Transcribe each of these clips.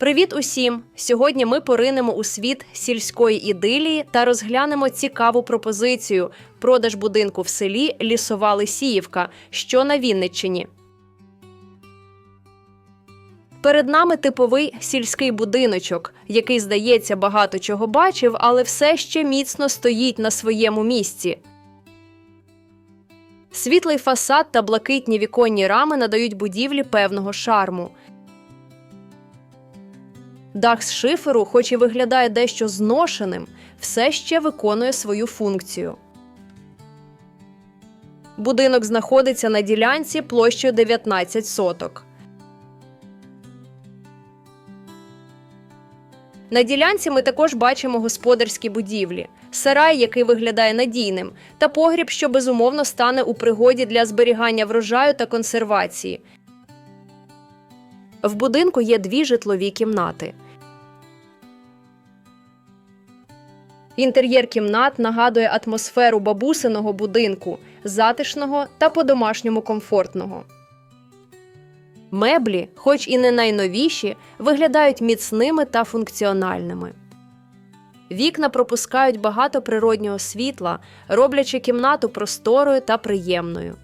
Привіт усім! Сьогодні ми поринемо у світ сільської ідилії та розглянемо цікаву пропозицію продаж будинку в селі Лісова Лисіївка, що на Вінниччині. Перед нами типовий сільський будиночок, який, здається, багато чого бачив, але все ще міцно стоїть на своєму місці. Світлий фасад та блакитні віконні рами надають будівлі певного шарму. Дах з шиферу, хоч і виглядає дещо зношеним, все ще виконує свою функцію. Будинок знаходиться на ділянці площею 19 соток. На ділянці ми також бачимо господарські будівлі, сарай, який виглядає надійним, та погріб, що безумовно стане у пригоді для зберігання врожаю та консервації. В будинку є дві житлові кімнати. Інтер'єр кімнат нагадує атмосферу бабусиного будинку, затишного та по-домашньому комфортного. Меблі, хоч і не найновіші, виглядають міцними та функціональними. Вікна пропускають багато природнього світла, роблячи кімнату просторою та приємною.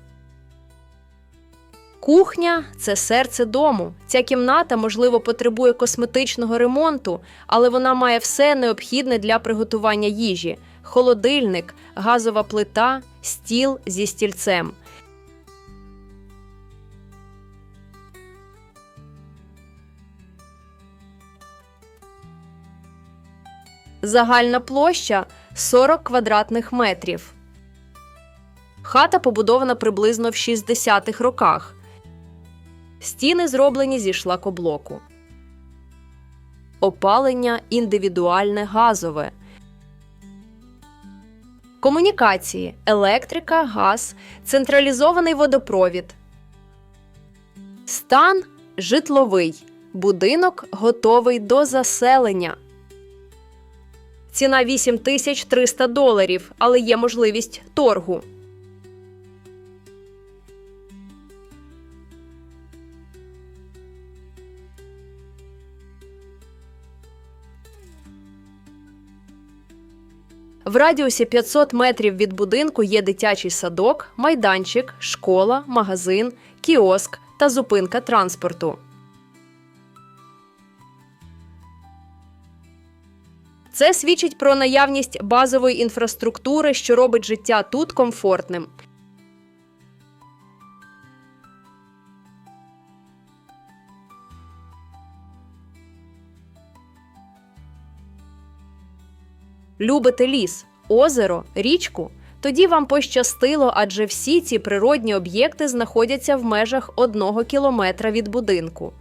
Кухня це серце дому. Ця кімната, можливо, потребує косметичного ремонту, але вона має все необхідне для приготування їжі: холодильник, газова плита, стіл зі стільцем. Загальна площа 40 квадратних метрів. Хата побудована приблизно в 60-х роках. Стіни зроблені зі шлакоблоку. Опалення індивідуальне газове. Комунікації, електрика, газ, централізований водопровід. Стан житловий. Будинок готовий до заселення. Ціна 8300 доларів, але є можливість торгу. В радіусі 500 метрів від будинку є дитячий садок, майданчик, школа, магазин, кіоск та зупинка транспорту. Це свідчить про наявність базової інфраструктури, що робить життя тут комфортним. Любите ліс, озеро, річку? Тоді вам пощастило, адже всі ці природні об'єкти знаходяться в межах одного кілометра від будинку.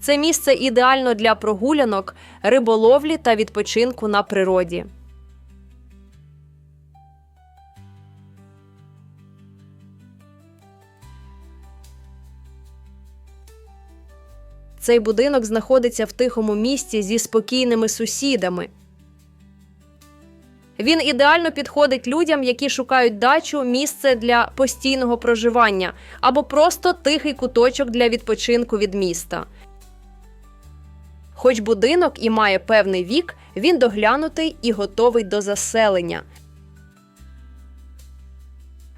Це місце ідеально для прогулянок, риболовлі та відпочинку на природі. Цей будинок знаходиться в тихому місці зі спокійними сусідами. Він ідеально підходить людям, які шукають дачу, місце для постійного проживання або просто тихий куточок для відпочинку від міста. Хоч будинок і має певний вік, він доглянутий і готовий до заселення.